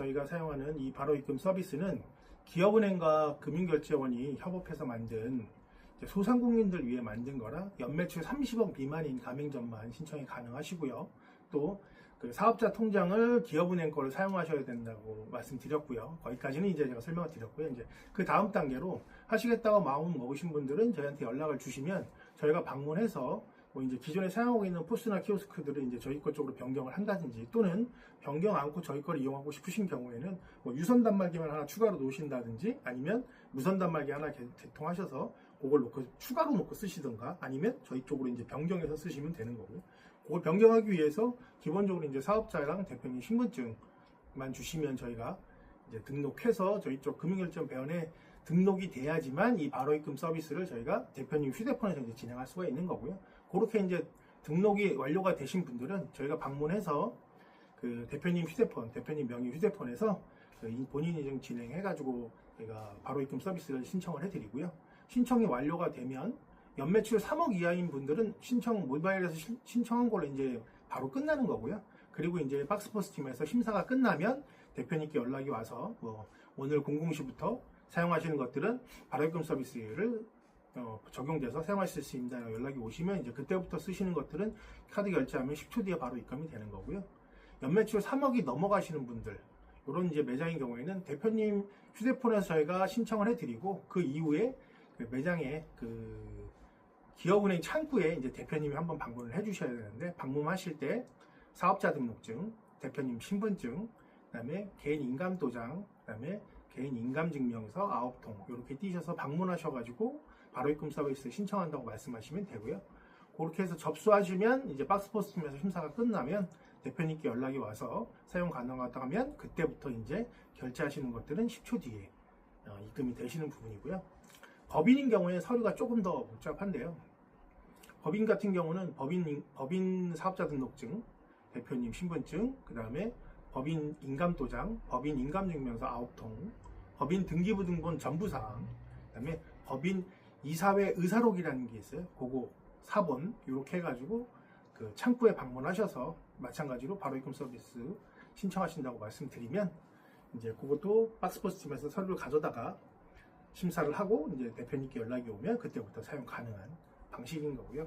저희가 사용하는 이 바로 입금 서비스는 기업은행과 금융결제원이 협업해서 만든 소상공인들 위해 만든 거라 연매출 30억 미만인 가맹점만 신청이 가능하시고요. 또 그 사업자 통장을 기업은행 거를 사용하셔야 된다고 말씀드렸고요. 거기까지는 이제 제가 설명을 드렸고요. 이제 그 다음 단계로 하시겠다고 마음 먹으신 분들은 저희한테 연락을 주시면 저희가 방문해서 뭐 이제 기존에 사용하고 있는 포스나 키오스크들을 이제 저희 것 쪽으로 변경을 한다든지 또는 변경 않고 저희 거를 이용하고 싶으신 경우에는 뭐 유선 단말기만 하나 추가로 놓으신다든지 아니면 무선 단말기 하나 개- 개통하셔서 그걸 놓고 추가로 놓고 쓰시던가 아니면 저희 쪽으로 이제 변경해서 쓰시면 되는 거고요. 그걸 변경하기 위해서 기본적으로 이제 사업자랑 대표님 신분증만 주시면 저희가 이제 등록해서 저희 쪽 금융결정 배원에 등록이 돼야지만 이 바로 입금 서비스를 저희가 대표님 휴대폰에서 이제 진행할 수가 있는 거고요. 그렇게 이제 등록이 완료가 되신 분들은 저희가 방문해서 그 대표님 휴대폰, 대표님 명의 휴대폰에서 그 이- 본인 인증 진행해가지고 저희가 바로 입금 서비스를 신청을 해드리고요. 신청이 완료가 되면 연매출 3억 이하인 분들은 신청 모바일에서 신- 신청한 걸로 이제 바로 끝나는 거고요. 그리고 이제 박스포스 팀에서 심사가 끝나면 대표님께 연락이 와서 뭐 오늘 00시부터 사용하시는 것들은 바로입금 서비스를 어, 적용돼서 사용하실 수 있습니다. 연락이 오시면 이제 그때부터 쓰시는 것들은 카드 결제하면 10초 뒤에 바로 입금이 되는 거고요. 연매출 3억이 넘어가시는 분들, 이런 이제 매장인 경우에는 대표님 휴대폰에서 저희가 신청을 해드리고 그 이후에 그 매장에 그 기업은행 창구에 이제 대표님이 한번 방문을 해주셔야 되는데 방문하실 때 사업자 등록증, 대표님 신분증, 그다음에 개인 인감 도장, 그다음에 개인 인감증명서 9통 이렇게 띄셔서 방문하셔가지고 바로 입금 서비스 신청한다고 말씀하시면 되고요. 그렇게 해서 접수하시면 이제 박스포스 팀에서 심사가 끝나면 대표님께 연락이 와서 사용 가능하다면 그때부터 이제 결제하시는 것들은 10초 뒤에 어, 입금이 되시는 부분이고요. 법인인 경우에 서류가 조금 더 복잡한데요. 법인 같은 경우는 법인 법인 사업자 등록증, 대표님 신분증, 그 다음에 법인 인감 도장, 법인 인감 증명서 9통, 법인 등기부등본 전부 사항, 그 다음에 법인 이사회 의사록이라는 게 있어요. 그거 사본 이렇게 해가지고 그 창구에 방문하셔서 마찬가지로 바로 입금 서비스 신청하신다고 말씀드리면 이제 그것도 박스포스 팀에서 서류를 가져다가 심사를 하고 이제 대표님께 연락이 오면 그때부터 사용 가능한 방식인 거고요.